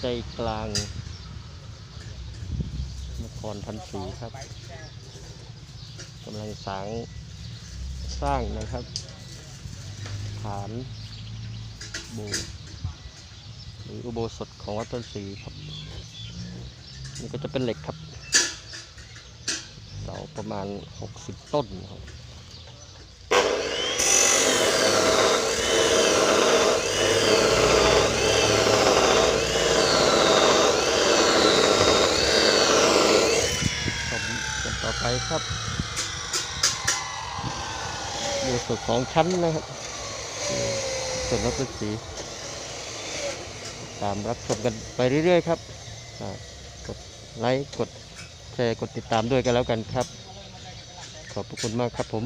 ใจกลางนครพันศรีครับกำลังสร้างสร้างนะครับ ฐานโบหรืออุโบสถของวัดพันศรีครับนี่ก็จะเป็นเหล็กครับเสาประมาณ 60 ต้นครับ ชมกันต่อไป ครับ อยู่สุดของชั้นนะครับส่วนรถเป็นสี ตามรับชมกันไปเรื่อยๆครับกดไลค์กดแชร์กดติดตามด้วยกันแล้วกันครับ ขอบพระคุณมากครับผม